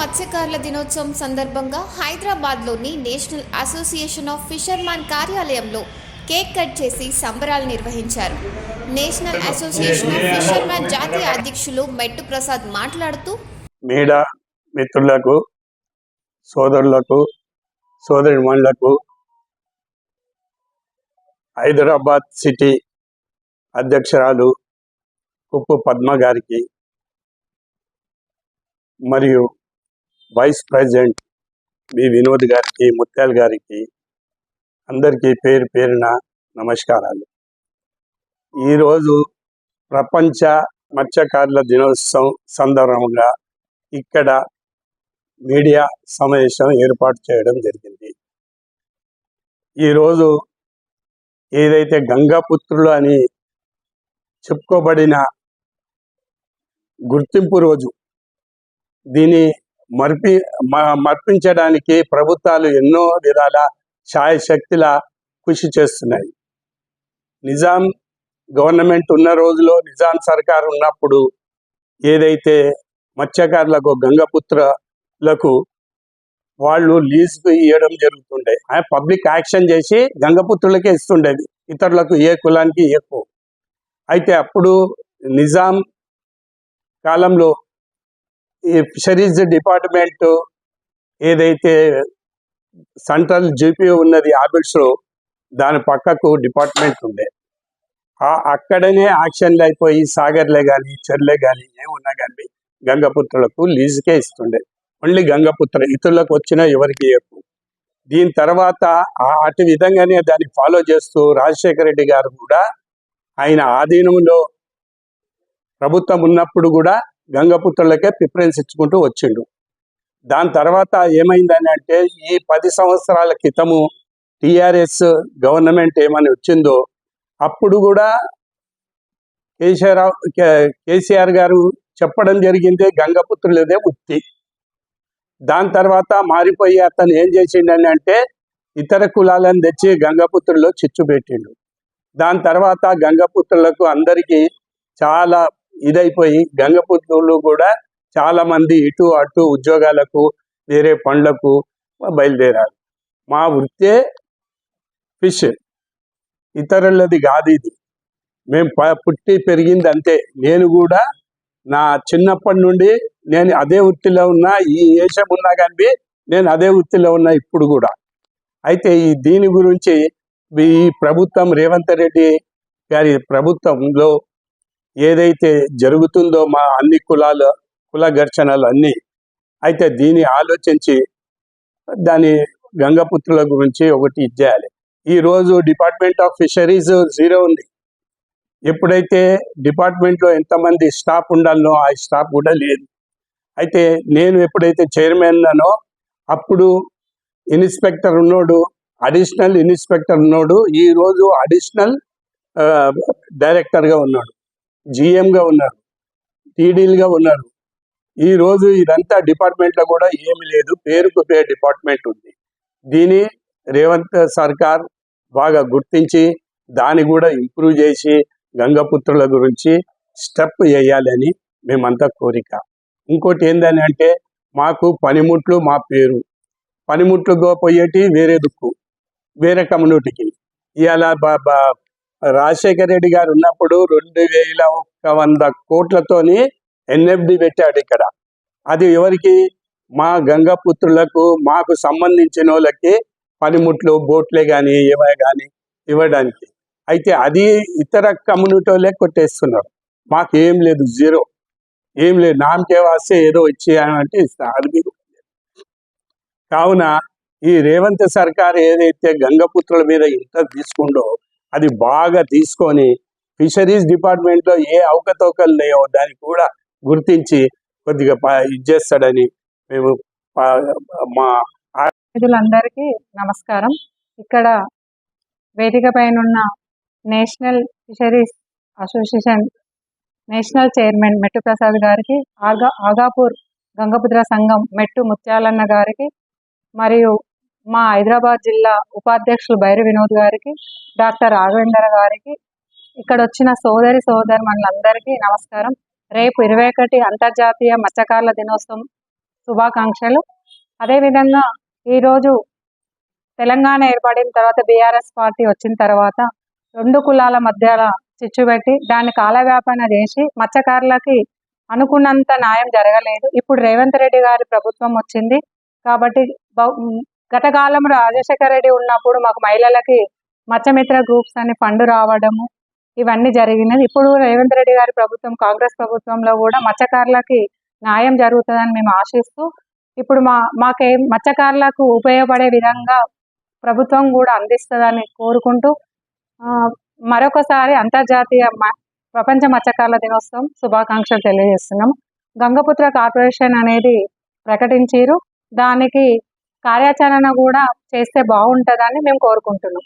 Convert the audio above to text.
మత్స్యకారుల దినోత్సవం సందర్భంగా హైదరాబాద్లోని నేషనల్ అసోసియేషన్ ఆఫ్ ఫిషర్మాన్ కార్యాలయంలో కేక్ కట్ చేసి సంబరాలు నిర్వహించారు. నేషనల్ అసోసియేషన్ ఆఫ్ ఫిషర్మాన్ జాతీయ అధ్యక్షులు మెట్టు ప్రసాద్ మాట్లాడుతూ మీడియా మిత్రులకు సోదరులకు సోదరిమణులకు హైదరాబాద్ సిటీ అధ్యక్షురాలు కుప్పు పద్మ గారికి మరియు వైస్ ప్రెసిడెంట్ బి. వినోద్ గారికి ముత్యాల్ గారికి అందరికీ పేరు పేరున నమస్కారాలు. ఈరోజు ప్రపంచ మత్స్యకారుల దినోత్సవం సందర్భంగా ఇక్కడ మీడియా సమావేశం ఏర్పాటు చేయడం జరిగింది. ఈరోజు ఏదైతే గంగాపుత్రులు అని చెప్పుకోబడిన గుర్తింపు రోజు దీన్ని మర్పి మ- మర్పించడానికి ప్రభుత్వాలు ఎన్నో విధాల శాయశక్తుల కృషి చేస్తున్నాయి. నిజాం గవర్నమెంట్ ఉన్న రోజులో నిజాం సర్కార్ ఉన్నప్పుడు ఏదైతే మత్స్యకారులకు గంగపుత్రలకు వాళ్ళు లీజుకు ఇవ్వడం జరుగుతుండే. పబ్లిక్ యాక్షన్ చేసి గంగపుత్రులకే ఇస్తుండేది. ఇతరులకు ఏ కులానికి ఎక్కువ అయితే అప్పుడు నిజాం కాలంలో ఈ ఫిషరీస్ డిపార్ట్మెంట్ ఏదైతే సెంట్రల్ జీపీఓ ఉన్నది ఆఫీస్లో దాని పక్కకు డిపార్ట్మెంట్ ఉండే. ఆ- అక్కడనే యాక్షన్లు అయిపోయి సాగర్లే కానీ చెర్లే కానీ ఏమున్నా కానీ గంగపుత్రులకు లీజుకే ఇస్తుండే. ఓన్లీ గంగపుత్ర ఇతరులకు వచ్చినా ఎవరికి దీని తర్వాత ఆ- అటు విధంగానే దాన్ని ఫాలో చేస్తూ రాజశేఖర రెడ్డి గారు కూడా ఆయన ఆధీనంలో ప్రభుత్వం ఉన్నప్పుడు కూడా గంగపుత్రులకే ప్రిఫరెన్స్ ఇచ్చుకుంటూ వచ్చిండు. దాని తర్వాత ఏమైందని అంటే ఈ పది సంవత్సరాల క్రితము టిఆర్ఎస్ గవర్నమెంట్ ఏమని వచ్చిందో అప్పుడు కూడా కేసీఆర్ కేసీఆర్ గారు చెప్పడం జరిగింది గంగపుత్రులదే ఉత్తి దాని తర్వాత మారిపోయి అతను ఏం చేసిండని అంటే ఇతర కులాలను తెచ్చి గంగపుత్రుల్లో చిచ్చు పెట్టిండు. దాని తర్వాత గంగపుత్రులకు అందరికీ చాలా ఇదైపోయి గంగపుత్రులు కూడా చాలా మంది ఇటు అటు ఉద్యోగాలకు వేరే పనులకు బయలుదేరారు. మా వృత్తే ఫిష్. ఇతరులది కాదు ఇది. మేము ప- పుట్టి పెరిగింది అంతే నేను కూడా నా చిన్నప్పటి నుండి నేను అదే వృత్తిలో ఉన్నా ఈ దేశం ఉన్నా కానీ నేను అదే వృత్తిలో ఉన్నా ఇప్పుడు కూడా. అయితే ఈ దీని గురించి ఈ ప్రభుత్వం రేవంత్ రెడ్డి గారి ప్రభుత్వంలో ఏదైతే జరుగుతుందో మా అన్ని కులాల కుల ఘర్షణలు అన్నీ అయితే దీన్ని ఆలోచించి దాని గంగపుత్రుల గురించి ఒకటి ఇచ్చేయాలి ఈరోజు డిపార్ట్మెంట్ ఆఫ్ ఫిషరీస్ జీరో ఉంది. ఎప్పుడైతే డిపార్ట్మెంట్లో ఎంతమంది స్టాఫ్ ఉండాలనో ఆ స్టాఫ్ కూడా లేదు. అయితే నేను ఎప్పుడైతే చైర్మన్ అన్నో అప్పుడు ఇన్స్పెక్టర్ ఉన్నోడు అడిషనల్ ఇన్స్పెక్టర్ ఉన్నాడు ఈ రోజు అడిషనల్ డైరెక్టర్గా ఉన్నాడు. జిఎంగా ఉన్నారు టీడీలుగా ఉన్నారు. ఈ రోజు ఇదంతా డిపార్ట్మెంట్లో కూడా ఏమీ లేదు పేరుకు పేరు డిపార్ట్మెంట్ ఉంది. దీని రేవంత్ సర్కార్ బాగా గుర్తించి దాన్ని కూడా ఇంప్రూవ్ చేసి గంగపుత్రుల గురించి స్టెప్ వేయాలని మేమంతా కోరిక. ఇంకోటి ఏందని అంటే మాకు పనిముట్లు మా పేరు. పనిముట్లుగా పోయేటి వేరే దుక్కు వేరే కమ్యూనిటీకి ఇవాళ బా- బా- రాజశేఖర రెడ్డి గారు ఉన్నప్పుడు రెండు వేల ఒక్క వంద కోట్లతోని ఎన్ఎఫ్డి పెట్టాడు ఇక్కడ. అది ఎవరికి? మా గంగపుత్రులకు మాకు సంబంధించిన వాళ్ళకి పనిముట్లు బోట్లే కానీ ఏవే కానీ ఇవ్వడానికి. అయితే అది ఇతర కమ్యూనిటీ కొట్టేస్తున్నారు. మాకు ఏం లేదు జీరో. ఏం లేదు నామకే వాస్తే ఏదో ఇచ్చేయాలంటే ఇస్తాను అది కావున ఈ రేవంత్ సర్కార్ ఏదైతే గంగపుత్రుల మీద ఇంత తీసుకుందో అది బాగా తీసుకొని ఫిషరీస్ డిపార్ట్మెంట్లో ఏ అవకతవకలు లేవో దాన్ని కూడా గుర్తించి కొద్దిగా ప- ఇది చేస్తాడని మేము మాధులందరికీ మా ప్రజలందరికీ నమస్కారం. ఇక్కడ వేదిక పైన ఉన్న national fisheries association national chairman Mettu Prasad గారికి ఆగా ఆగాపూర్ గంగపుత్ర సంఘం మెట్టు ముత్యాలన్న గారికి మరియు మా హైదరాబాద్ జిల్లా ఉపాధ్యక్షులు భైర వినోద్ గారికి డాక్టర్ రాఘవేందర్ గారికి ఇక్కడ వచ్చిన సోదరి సోదరి మనందరికీ నమస్కారం. రేపు ఇరవై ఒకటి అంతర్జాతీయ మత్స్యకారుల దినోత్సవం శుభాకాంక్షలు. అదేవిధంగా ఈరోజు తెలంగాణ ఏర్పడిన తర్వాత బీఆర్ఎస్ పార్టీ వచ్చిన తర్వాత రెండు కులాల మధ్య చిచ్చు పెట్టి దాన్ని కాలవ్యాపన చేసి మత్స్యకారులకి అనుకున్నంత న్యాయం జరగలేదు. ఇప్పుడు రేవంత్ రెడ్డి గారి ప్రభుత్వం వచ్చింది కాబట్టి బహు- గత కాలంలో రాజశేఖర రెడ్డి ఉన్నప్పుడు మాకు మహిళలకి మత్స్యమిత్ర గ్రూప్స్ అని ఫండ్ రావడము ఇవన్నీ జరిగినది ఇప్పుడు రేవంత్ రెడ్డి గారి ప్రభుత్వం కాంగ్రెస్ ప్రభుత్వంలో కూడా మత్స్యకారులకి న్యాయం జరుగుతుందని మేము ఆశిస్తూ ఇప్పుడు మా మాకే మత్స్యకారులకు ఉపయోగపడే విధంగా ప్రభుత్వం కూడా అందిస్తుందని కోరుకుంటూ మరొకసారి అంతర్జాతీయ మ- ప్రపంచ మత్స్యకారుల దినోత్సవం శుభాకాంక్షలు తెలియజేస్తున్నాం. గంగపుత్ర కార్పొరేషన్ అనేది ప్రకటించారు. దానికి కార్యాచరణ కూడా చేస్తే బాగుంటుందని మేము కోరుకుంటున్నాం.